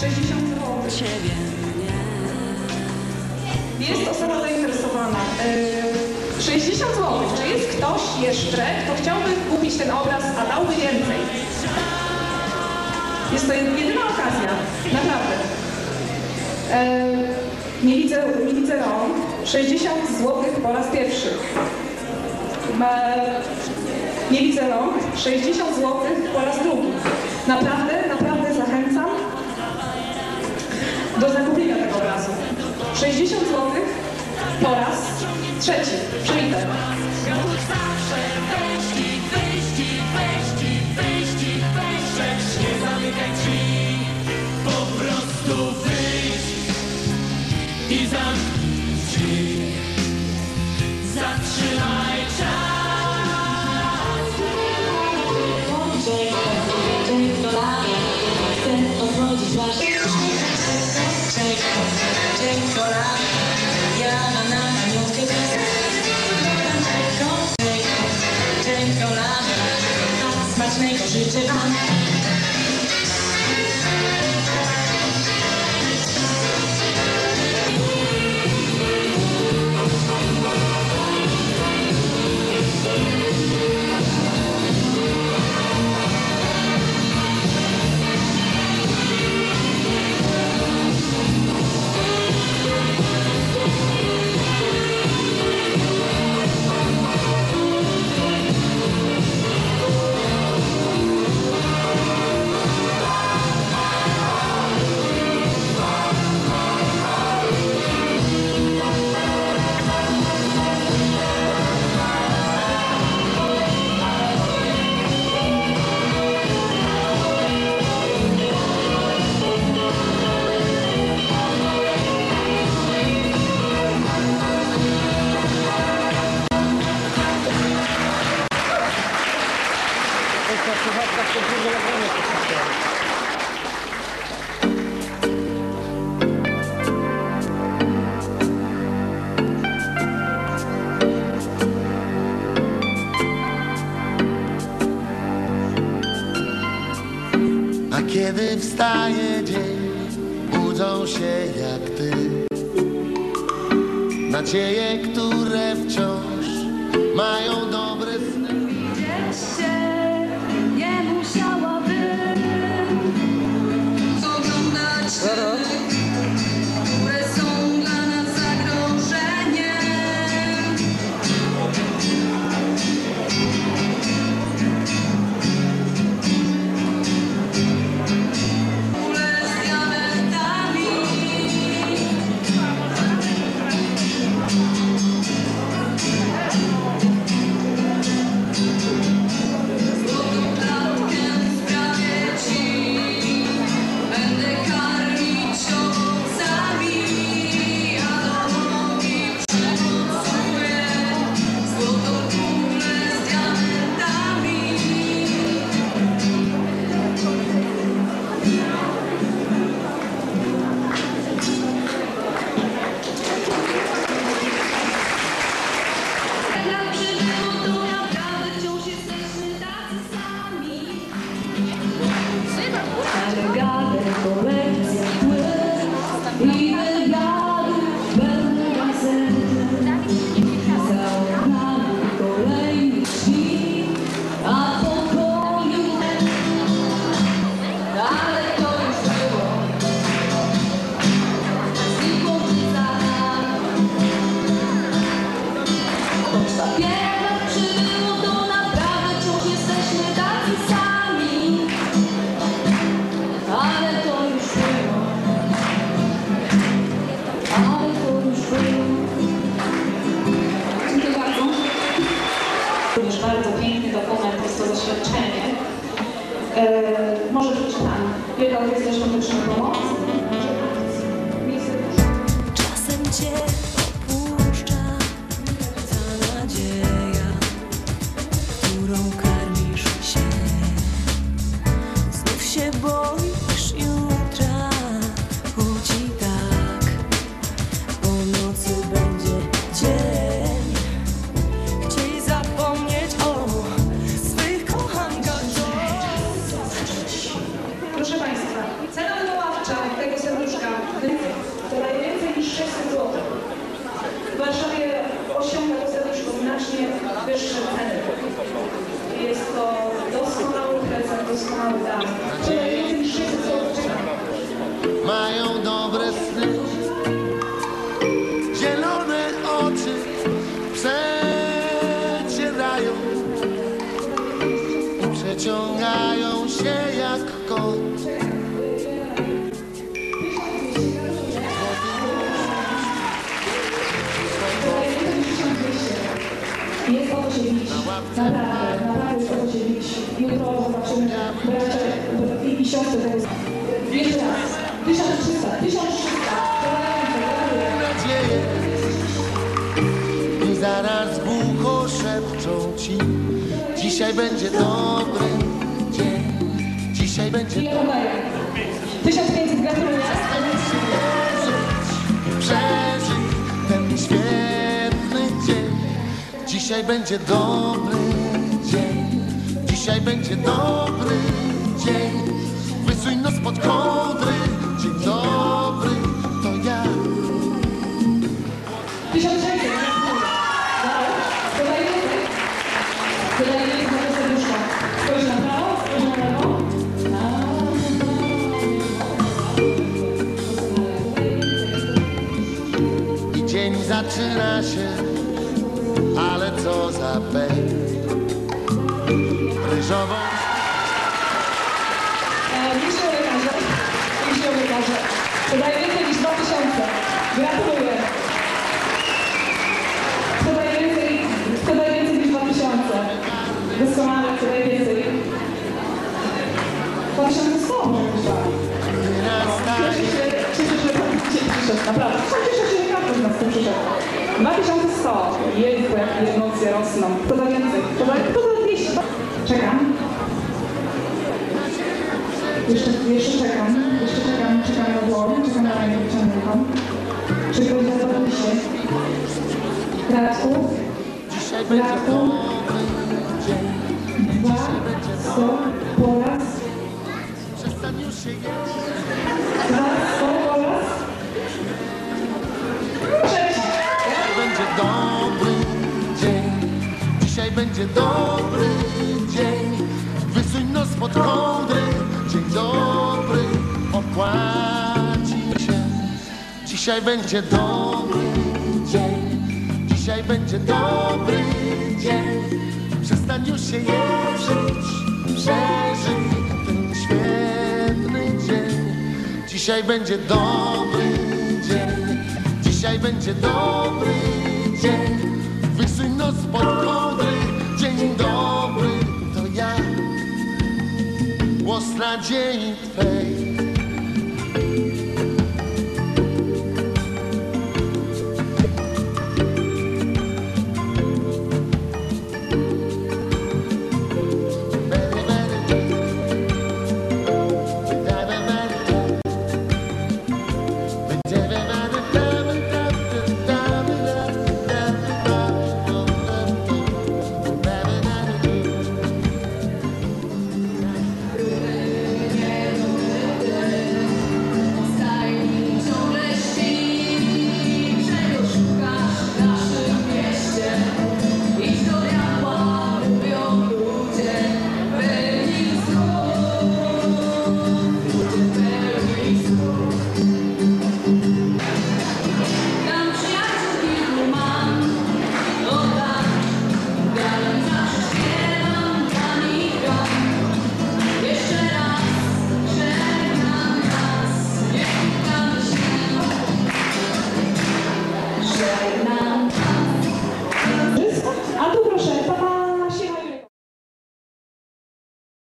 60 zł. Jest osoba zainteresowana. Yy, 60 zł. Czy jest ktoś jeszcze, kto chciałby kupić ten obraz, a dałby więcej? Jest to jedyna okazja. Naprawdę. Yy, nie widzę, nie widzę rąk. 60 zł po raz pierwszy. Nie widzę rąk. 60 zł po raz drugi. Naprawdę trzeci. Przyjdę. I zamknij wstaje dzień, budzą się jak ty. Nadzieje, które wciąż mają dobre sny może przeczytam. Wielka Orkiestra Świątecznej Pomocy. Bić. Naprawdę, naprawdę się bić. Jutro zobaczymy bracia i, i siostry tego. Jeszcze raz. 1300, 1300. Gratuluję. nadzieję i zaraz głucho szepczą ci Dzisiaj będzie dobry dzień Dzisiaj będzie podaję? 1500, gratuluję. Dzisiaj będzie dobry dzień Dzisiaj będzie dobry dzień Wysuń nos pod kołdry Dzień dobry to ja 1600, gratuluję. Dalej. Podaję więcej. Podaję więcej na to serduszko. Spojrz na prawo, spojrz na lewo. I dzień zaczyna się, co za pech. Ryżową E, Myślę o lekarze. Myślę o lekarze. Podaję więcej niż 2000. Gratuluję. Podaję więcej, podaję więcej niż 2000. Doskonale, podaję więcej. 2100 może być tak. wyrastaje. Cieszę się, cieszę się, że pan dzisiaj przyszedł. Naprawdę. Cieszę się, że każdy z nas tu przyszedł. 2100. Się? Dwa. Sto. Po raz. Dwa. Sto. Po raz. Trzeci. Będzie dobry dzień. Dzisiaj będzie dobry Dzisiaj będzie dobry dzień. Dzisiaj będzie dobry dzień. Przestań już się jeżyć. Przeżyj ten świetny dzień. Dzisiaj będzie dobry dzień. Dzisiaj będzie dobry dzień. Wysuń nos pod kołdry. Dzień dobry to ja. Głos nadziei Twej.